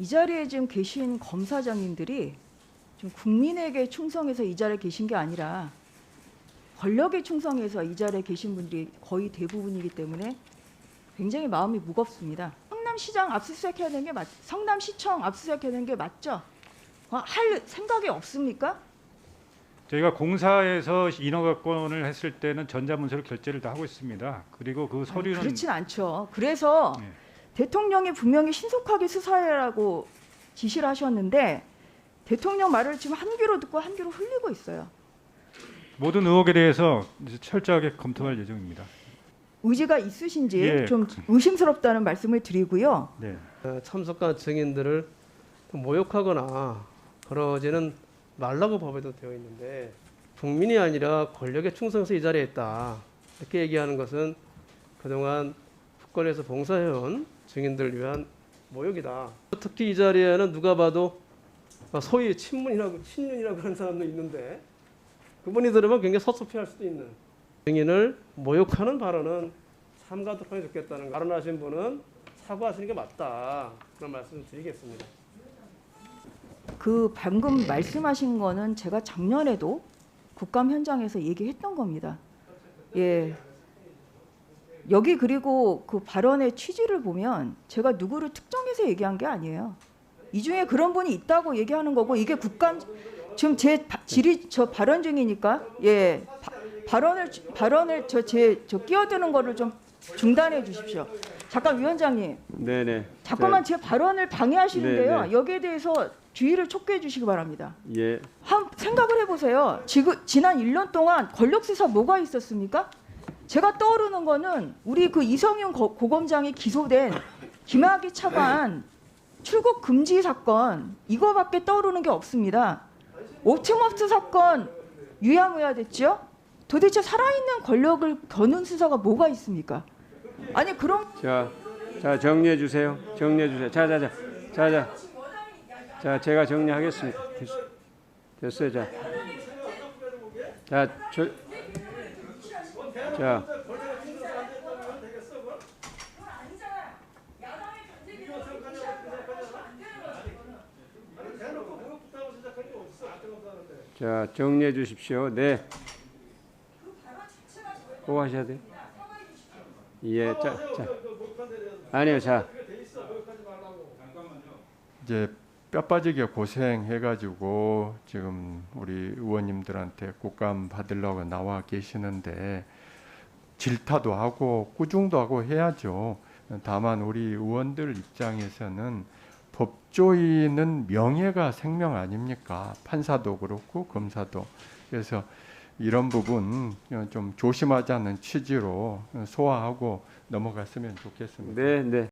이 자리에 지금 계신 검사장님들이 좀 국민에게 충성해서 이 자리에 계신 게 아니라 권력에 충성해서 이 자리에 계신 분들이 거의 대부분이기 때문에 굉장히 마음이 무겁습니다. 성남시장 압수수색해야 되는 게 맞, 성남시청 압수수색해야 되는 게 맞죠? 어, 할 생각이 없습니까? 저희가 공사에서 인허가권을 했을 때는 전자문서로 결제를 다 하고 있습니다. 그리고 그 아니, 서류는 그렇진 않죠. 그래서 네. 대통령이 분명히 신속하게 수사해라고 지시를 하셨는데 대통령 말을 지금 한 귀로 듣고 한 귀로 흘리고 있어요. 모든 의혹에 대해서 이제 철저하게 검토할 예정입니다. 의지가 있으신지 예. 좀 의심스럽다는 말씀을 드리고요. 네. 어, 참석한 증인들을 모욕하거나 그러지는 말라고 법에도 되어 있는데 국민이 아니라 권력에 충성해서 이 자리에 있다 이렇게 얘기하는 것은 그동안 국권에서 봉사해온 증인들을 위한 모욕이다. 특히 이 자리에는 누가 봐도 소위 친문이라고 친윤이라고 하는 사람도 있는데 그분이 들으면 굉장히 섭섭해할 수도 있는 증인을 모욕하는 발언은 삼가도록 하면 좋겠다는 발언하신 분은 사과하시는 게 맞다 그런 말씀을 드리겠습니다. 그 방금 말씀하신 거는 제가 작년에도 국감 현장에서 얘기했던 겁니다. 예. 여기 그리고 그 발언의 취지를 보면 제가 누구를 특정해서 얘기한 게 아니에요. 이 중에 그런 분이 있다고 얘기하는 거고 이게 국감 지금 제 바- 질의 저 발언 중이니까 예 바- 발언을 발언을 저제저 끼어드는 거를 좀 중단해 주십시오. 잠깐 위원장님 네네. 자꾸만 제 발언을 방해하시는데요. 네, 네. 여기에 대해서 주의를 촉구해 주시기 바랍니다. 예. 한 생각을 해보세요. 지금 지난 1년 동안 권력 수사 뭐가 있었습니까? 제가 떠오르는 거는 우리 그 이성윤 고- 고검장이 기소된 김학의 차관 출국 금지 사건 이거밖에 떠오르는 게 없습니다. 옵티머스 사건 유야무야됐죠? 도대체 살아있는 권력을 겨눈 수사가 뭐가 있습니까? 아니 그럼 자, 자 정리해 주세요. 정리해 주세요. 자, 자, 자, 자, 자. 자, 제가 정리하겠습니다. 됐, 됐어요. 자, 자, 저, 자. 자, 정리해 주십시오. 네. 뭐 하셔야 돼요? 예, 자, 자. 아니요, 자. 이제 뼈 빠지게 고생해가지고 지금 우리 의원님들한테 국감 받으려고 나와 계시는데 질타도 하고 꾸중도 하고 해야죠. 다만 우리 의원들 입장에서는 법조인은 명예가 생명 아닙니까? 판사도 그렇고 검사도. 그래서 이런 부분 좀 조심하자는 취지로 소화하고 넘어갔으면 좋겠습니다. 네, 네.